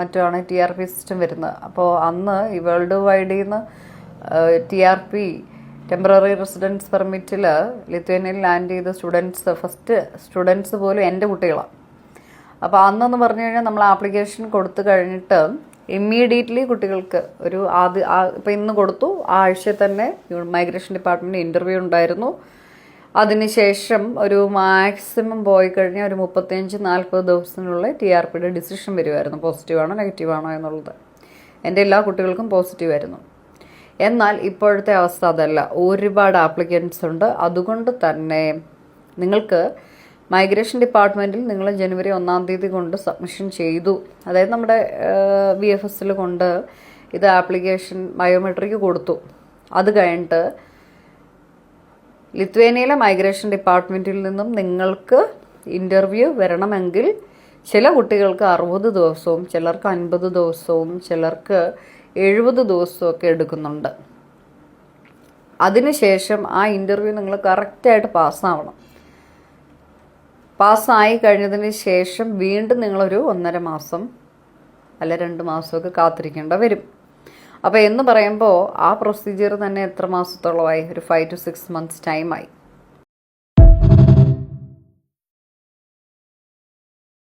മറ്റുമാണ് T R P system വരുന്നത്. അപ്പോൾ അന്ന് ഈ വേൾഡ് വൈഡിൽ നിന്ന് T R P temporary residence പെർമിറ്റിൽ ലിത്വേനിയയിൽ ലാൻഡ് ചെയ്ത സ്റ്റുഡൻസ് ഫസ്റ്റ് സ്റ്റുഡൻസ് പോലും എന്റെ കുട്ടികളാണ്. അപ്പോൾ അന്നെന്ന് പറഞ്ഞു കഴിഞ്ഞാൽ നമ്മൾ ആപ്ലിക്കേഷൻ കൊടുത്തു കഴിഞ്ഞിട്ട് ഇമ്മീഡിയറ്റ്ലി കുട്ടികൾക്ക് ഒരു ആദ്യ ഇപ്പം ഇന്ന് കൊടുത്തു. ആ ആഴ്ച തന്നെ മൈഗ്രേഷൻ ഡിപ്പാർട്ട്മെന്റ് ഇന്റർവ്യൂ ഉണ്ടായിരുന്നു. അതിനുശേഷം ഒരു മാക്സിമം പോയി കഴിഞ്ഞാൽ ഒരു മുപ്പത്തിയഞ്ച് നാൽപ്പത് ദിവസത്തിനുള്ളിൽ ടി ആർ പിയുടെ ഡിസിഷൻ വരുമായിരുന്നു. പോസിറ്റീവാണോ നെഗറ്റീവാണോ എന്നുള്ളത്. എന്റെ എല്ലാ കുട്ടികൾക്കും പോസിറ്റീവ് ആയിരുന്നു. എന്നാൽ ഇപ്പോഴത്തെ അവസ്ഥ അതല്ല. ഒരുപാട് ആപ്ലിക്കൻസ് ഉണ്ട്. അതുകൊണ്ട് തന്നെ നിങ്ങൾക്ക് മൈഗ്രേഷൻ ഡിപ്പാർട്ട്മെന്റിൽ നിങ്ങൾ ജനുവരി ഒന്നാം തീയതി കൊണ്ട് സബ്മിഷൻ ചെയ്തു. അതായത് നമ്മുടെ ബി എഫ് എസിൽ കൊണ്ട് ഇത് ആപ്ലിക്കേഷൻ ബയോമെട്രിക് കൊടുത്തു. അത് കഴിഞ്ഞിട്ട് ലിത്വേനിയയിലെ മൈഗ്രേഷൻ ഡിപ്പാർട്ട്മെന്റിൽ നിന്നും നിങ്ങൾക്ക് ഇന്റർവ്യൂ വരണമെങ്കിൽ ചില കുട്ടികൾക്ക് അറുപത് ദിവസവും ചിലർക്ക് അൻപത് ദിവസവും ചിലർക്ക് എഴുപത് ദിവസവും ഒക്കെ എടുക്കുന്നുണ്ട്. അതിനുശേഷം ആ ഇന്റർവ്യൂ നിങ്ങൾ കറക്റ്റായിട്ട് പാസ്സാവണം. പാസ്സായി കഴിഞ്ഞതിന് ശേഷം വീണ്ടും നിങ്ങളൊരു ഒന്നര മാസം അല്ല രണ്ട് മാസമൊക്കെ കാത്തിരിക്കേണ്ട വരും. അപ്പോൾ എന്ന് പറയുമ്പോൾ ആ പ്രൊസീജിയർ തന്നെ എത്ര മാസത്തോളമായി? ഒരു ഫൈവ് ടു സിക്സ് മന്ത്സ് ടൈമായി